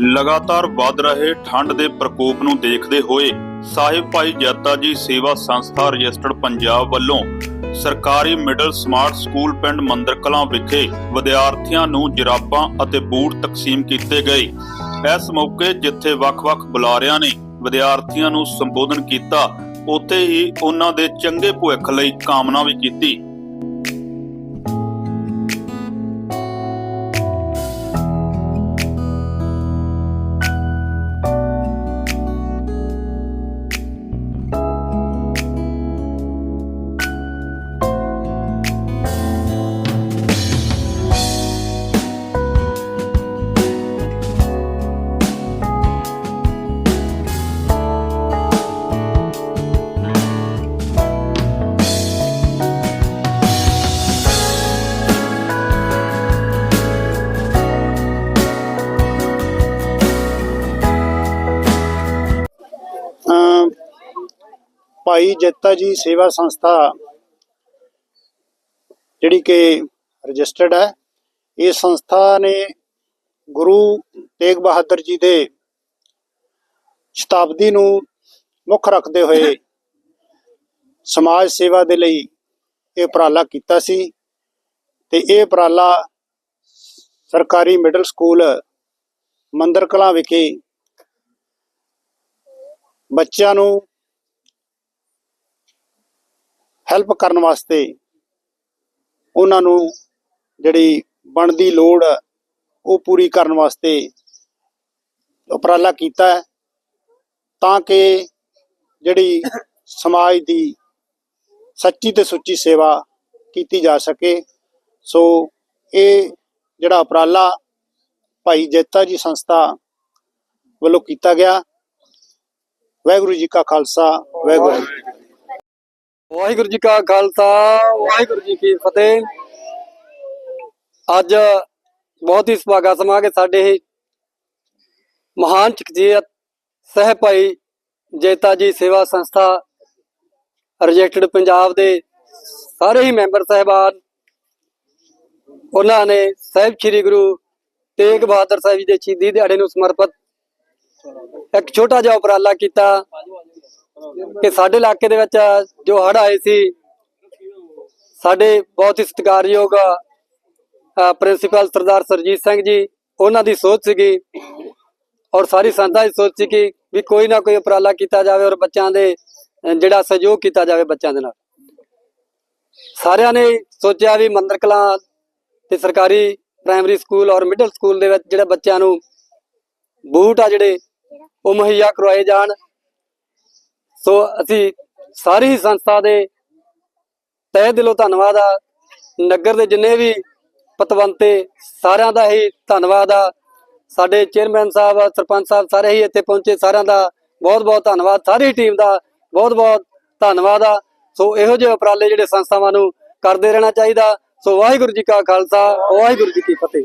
ਲਗਾਤਾਰ ਵੱਧ ਰਹੇ ਠੰਡ ਦੇ ਪ੍ਰਕੋਪ ਨੂੰ ਦੇਖਦੇ ਹੋਏ ਸਾਹਿਬ ਭਾਈ ਜੱਤਾ ਜੀ ਸੇਵਾ ਸੰਸਥਾ ਰਜਿਸਟਰਡ ਪੰਜਾਬ ਵੱਲੋਂ ਸਰਕਾਰੀ ਮਿਡਲ ਸਮਾਰਟ ਸਕੂਲ ਪਿੰਡ ਮੰਦਰ ਕਲਾਂ ਵਿਖੇ ਵਿਦਿਆਰਥੀਆਂ ਨੂੰ ਜਰਾਬਾਂ ਅਤੇ ਬੂਟ ਤਕਸੀਮ ਕੀਤੇ ਗਏ। ਇਸ ਮੌਕੇ ਜਿੱਥੇ ਵੱਖ-ਵੱਖ ਬੁਲਾਰਿਆਂ ਨੇ ਵਿਦਿਆਰਥੀਆਂ ਨੂੰ ਸੰਬੋਧਨ ਕੀਤਾ, ਉੱਥੇ ਹੀ ਉਹਨਾਂ ਦੇ ਚੰਗੇ ਭਵਿੱਖ ਲਈ ਕਾਮਨਾ ਵੀ ਕੀਤੀ। ਭਾਈ ਜੱਤਾ ਜੀ ਸੇਵਾ ਸੰਸਥਾ ਜਿਹੜੀ ਕਿ ਰਜਿਸਟਰਡ ਹੈ, ਇਹ ਸੰਸਥਾ ਨੇ ਗੁਰੂ ਤੇਗ ਬਹਾਦਰ ਜੀ ਦੇ ਸ਼ਤਾਬਦੀ ਨੂੰ ਮੁੱਖ ਰੱਖਦੇ ਹੋਏ ਸਮਾਜ ਸੇਵਾ ਦੇ ਲਈ ਇਹ ਉਪਰਾਲਾ ਕੀਤਾ ਸੀ ਤੇ ਇਹ ਉਪਰਾਲਾ ਸਰਕਾਰੀ ਮਿਡਲ ਸਕੂਲ ਮੰਦਰ ਕਲਾਂ ਵਿਖੇ ਬੱਚਿਆਂ ਨੂੰ ਹੈਲਪ ਕਰਨ ਵਾਸਤੇ ਉਹਨਾਂ ਨੂੰ ਜਿਹੜੀ ਬਣਦੀ ਲੋੜ ਉਹ ਪੂਰੀ ਕਰਨ ਵਾਸਤੇ ਉਪਰਾਲਾ ਕੀਤਾ ਤਾਂ ਕਿ ਜਿਹੜੀ ਸਮਾਜ ਦੀ ਸੱਚੀ ਤੇ ਸੁੱਚੀ ਸੇਵਾ ਕੀਤੀ ਜਾ ਸਕੇ। ਸੋ ਇਹ ਜਿਹੜਾ ਉਪਰਾਲਾ ਭਾਈ ਜੇਤਾ ਜੀ ਸੰਸਥਾ ਵੱਲੋਂ ਕੀਤਾ ਗਿਆ। ਵਾਹਿਗੁਰੂ ਜੀ ਕਾ ਖਾਲਸਾ, ਵਾਹਿਗੁਰੂ ਜੀ ਵਾਹਿਗੁਰੂ ਜੀ ਕਾ ਖਾਲਸਾ, ਵਾਹਿਗੁਰੂ ਜੀ ਕੀ ਫਤਿਹ। ਅੱਜ ਬਹੁਤ ਹੀ ਸੁਭਾਗਾ ਸਮਾਂ ਕਿ ਸਾਡੇ ਮਹਾਨ ਸ਼ਖਸੀਅਤ ਸਹਿ ਭਾਈ ਜੇਤਾ ਜੀ ਸੇਵਾ ਸੰਸਥਾ ਰਜਿਸਟਰਡ ਪੰਜਾਬ ਦੇ ਸਾਰੇ ਹੀ ਮੈਂਬਰ ਸਹਿਬਾਨ। ਉਹਨਾਂ ਨੇ ਸਾਹਿਬ ਸ੍ਰੀ ਗੁਰੂ ਤੇਗ ਬਹਾਦਰ ਸਾਹਿਬ ਜੀ ਦੇ ਸ਼ਹੀਦੀ ਦਿਹਾੜੇ ਨੂੰ ਸਮਰਪਿਤ ਇੱਕ ਛੋਟਾ ਜਿਹਾ ਉਪਰਾਲਾ ਕੀਤਾ। ਕਿ ਸਾਡੇ ਇਲਾਕੇ ਦੇ ਵਿੱਚ ਜੋ ਹੜ ਆਏ ਸੀ, ਸਾਡੇ ਬਹੁਤ ਹੀ ਸਤਿਕਾਰਯੋਗ ਪ੍ਰਿੰਸੀਪਲ ਸਰਦਾਰ ਸਰਜੀਤ ਸਿੰਘ ਜੀ, ਉਹਨਾਂ ਦੀ ਸੋਚ ਸੀਗੀ ਔਰ ਸਾਰੀ ਸੰਸਥਾ ਦੀ ਸੋਚ ਸੀ ਕਿ ਵੀ ਕੋਈ ਨਾ ਕੋਈ ਉਪਰਾਲਾ ਕੀਤਾ ਜਾਵੇ ਔਰ ਬੱਚਿਆਂ ਦੇ ਜਿਹੜਾ ਸਹਿਯੋਗ ਕੀਤਾ ਜਾਵੇ ਬੱਚਿਆਂ ਦੇ ਨਾਲ। ਸਾਰਿਆਂ ਨੇ ਸੋਚਿਆ ਵੀ ਮੰਦਰ ਕਲਾਂ ਤੇ ਸਰਕਾਰੀ ਪ੍ਰਾਇਮਰੀ ਸਕੂਲ ਔਰ ਮਿਡਲ ਸਕੂਲ ਦੇ ਵਿੱਚ ਜਿਹੜੇ ਬੱਚਿਆਂ ਨੂੰ ਬੂਟ ਆ ਜਿਹੜੇ, ਉਹ ਮੁਹੱਈਆ ਕਰਵਾਏ ਜਾਣ ਸੋ ਅਸੀਂ ਸਾਰੀ ਸੰਸਥਾ ਦੇ ਤਹਿ ਦਿਲੋਂ ਧੰਨਵਾਦ ਆ। ਨਗਰ ਦੇ ਜਿੰਨੇ ਵੀ ਪਤਵੰਤੇ, ਸਾਰਿਆਂ ਦਾ ਹੀ ਧੰਨਵਾਦ ਆ। ਸਾਡੇ ਚੇਅਰਮੈਨ ਸਾਹਿਬ, ਸਰਪੰਚ ਸਾਹਿਬ ਸਾਰੇ ਹੀ ਇੱਥੇ ਪਹੁੰਚੇ। ਸਾਰਿਆਂ ਦਾ ਬਹੁਤ ਬਹੁਤ ਧੰਨਵਾਦ। ਸਾਰੀ ਟੀਮ ਦਾ ਬਹੁਤ ਬਹੁਤ ਧੰਨਵਾਦ ਆ। ਸੋ ਇਹੋ ਜਿਹੇ ਉਪਰਾਲੇ ਜਿਹੜੇ ਸੰਸਥਾਵਾਂ ਨੂੰ ਕਰਦੇ ਰਹਿਣਾ ਚਾਹੀਦਾ। ਸੋ ਵਾਹਿਗੁਰੂ ਜੀ ਕਾ ਖਾਲਸਾ, ਵਾਹਿਗੁਰੂ ਜੀ ਕੀ ਫਤਿਹ।